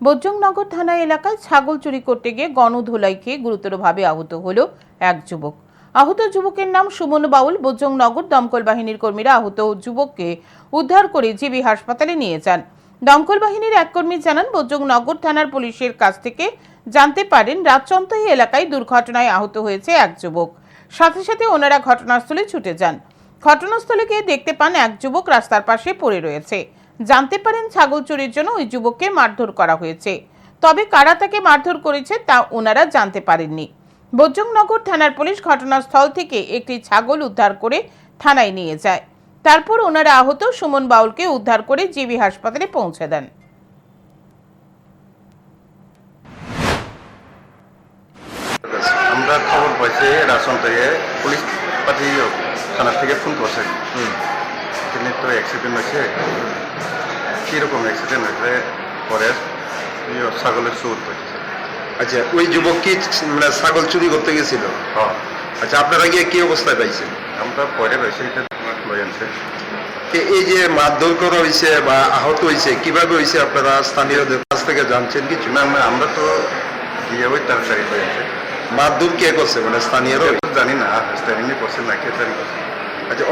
বজ্রংনগর থানা এলাকায় ছাগল চুরি করতে গিয়ে গণধোলাই খেয়ে গুরুতরভাবে আহত হলো এক যুবক। আহত যুবকের নাম সুমন বাউল। বজ্রংনগর দমকল বাহিনীর কর্মীরা আহত যুবককে উদ্ধার করে জিবি হাসপাতালে নিয়ে যান। দমকল বাহিনীর এক কর্মী জানান, বজ্রংনগর থানার পুলিশের কাছ থেকে জানতে পারেন রাজচন্তহী এলাকায় দুর্ঘটনায় আহত হয়েছে এক যুবক। সাথে সাথে ওনারা ঘটনাস্থলে ছুটে যান। ঘটনাস্থলে গিয়ে দেখতে পান, এক যুবক রাস্তার পাশে পড়ে রয়েছে। জানতে পারেন ছাগল চুরির জন্য ওই যুবককে মারধর করা হয়েছে। তবে কারা তাকে মারধর করেছে তা ওনারা জানতে পারেননি। বজ্রংনগর থানার পুলিশ ঘটনাস্থল থেকে একটি ছাগল উদ্ধার করে থানায় নিয়ে যায়। তারপর ওনারা আহত সুমন বাউলকে উদ্ধার করে জিবি হাসপাতালে পৌঁছে দেন। আমরা খবর পাইছি রাশন থেকে পুলিশ পার্টি থানার থেকে ফোন করছে। তিনি তো অ্যাক্সিডেন্ট হয়েছে। কীরকম অ্যাক্সিডেন্ট হয়েছে পরে ইয়ে ছাগলের চুর হয়েছে। আচ্ছা ওই যুবক কি মানে ছাগল চুরি করতে গেছিল? হ্যাঁ। আচ্ছা আপনারা গিয়ে কি অবস্থায় পাইছেন? আমরা পরে পাইছি এটা আনছে। এই যে মারধর করা হয়েছে বা আহত হয়েছে কীভাবে হয়েছে আপনারা স্থানীয়দের কাছ থেকে জানছেন কিছু? না না আমরা তো গিয়ে ওই তাড়াতাড়ি আনছে। মারধর কে করছে? মানে স্থানীয়রা জানি না স্টারিংয়ে করছে না কে জানি আচ্ছা